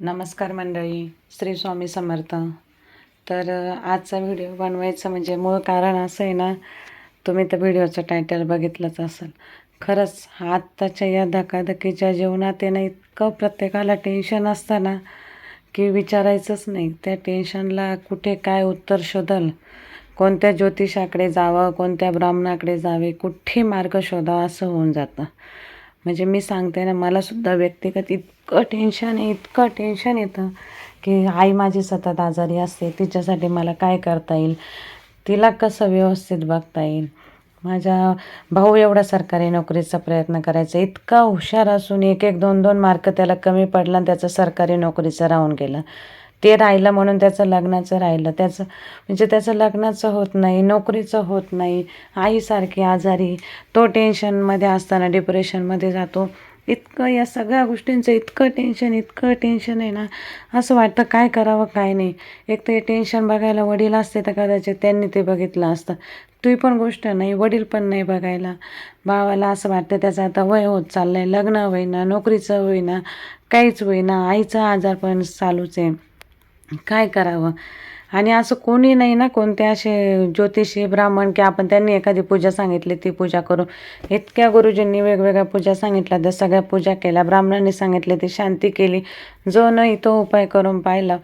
नमस्कार मंडळी श्री स्वामी समर्थ. तर आजचा व्हिडिओ बनवायचं म्हणजे मूळ कारण असं आहे ना तुम्ही तर व्हिडिओचं टायटल बघितलंच असेल. खरंच आत्ताच्या या धकाधकीच्या जीवनात येणं ना इतकं प्रत्येकाला टेन्शन असतं ना की विचारायचंच नाही. त्या टेन्शनला कुठे काय उत्तर शोधल? कोणत्या ज्योतिषाकडे जावं कोणत्या ब्राह्मणाकडे जावे कुठे मार्ग शोधावा असं होऊन जातं. म्हणजे मी सांगते ना मलासुद्धा व्यक्तिगत इतकं टेन्शन आहे इतकं टेन्शन येतं की आई माझी सतत आजारी असते तिच्यासाठी मला काय करता येईल? तिला कसं व्यवस्थित बघता येईल? माझा भाऊ एवढा सरकारी नोकरीचा प्रयत्न करायचा इतका हुशार असून एक एक दोन दोन मार्क त्याला कमी पडला आणि त्याचं सरकारी नोकरीचं राहून गेलं. ते राहिलं म्हणून त्याचं लग्नाचं राहिलं. त्याचं म्हणजे त्याचं लग्नाचं होत नाही नोकरीचं होत नाही. आईसारखी आजारी तो टेन्शनमध्ये असताना डिप्रेशनमध्ये जातो. इतकं या सगळ्या गोष्टींचं इतकं टेन्शन इतकं टेन्शन आहे ना. असं वाटतं काय करावं काय नाही. एक तर हे टेन्शन बघायला वडील असते तर कदाचित त्यांनी ते बघितलं असतं. तुही पण गोष्ट नाही वडील पण नाही बघायला. भावाला असं वाटतं त्याचं आता वय होत चाललं आहे लग्न होईना नोकरीचं होईना काहीच होईना आईचा आजार पण चालूच आहे. काय करावं? आणि असं कोणी नाही ना कोणते असे ज्योतिषी ब्राह्मण की आपण त्यांनी एखादी पूजा सांगितली ती पूजा करू इतक्या गुरुजींनी वेगवेगळ्या पूजा सांगितल्या त्या सगळ्या पूजा केल्या ब्राह्मणांनी सांगितले ती शांती केली. जो नाही तो उपाय करून पाहिला.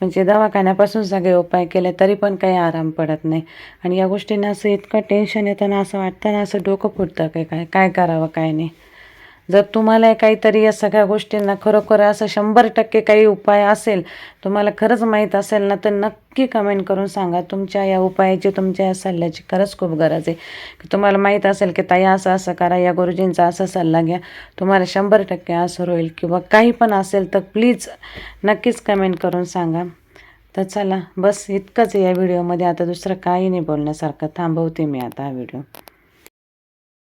म्हणजे दवाखान्यापासून सगळे उपाय केले तरी पण काही आराम पडत नाही. आणि या गोष्टींना असं इतकं टेन्शन येतं ना असं वाटतं ना असं डोकं फुटतं काय काय काय करावं काय नाही. जर तुम्हाला काहीतरी या सगळ्या गोष्टींना खरोखर असं शंभर टक्के काही उपाय असेल तुम्हाला खरंच माहीत असेल ना तर नक्की कमेंट करून सांगा. तुमच्या या उपायाची तुमच्या या सल्ल्याची खरंच खूप गरज आहे. की तुम्हाला माहीत असेल की ताई असं असं करा या गुरुजींचा असा सल्ला घ्या. तुम्हाला शंभर टक्के असं होईल किंवा काही पण असेल तर प्लीज नक्कीच कमेंट करून सांगा. तर चला बस इतकंच या व्हिडिओमध्ये आता दुसरं काही नाही बोलण्यासारखं. थांबवते मी आता हा व्हिडिओ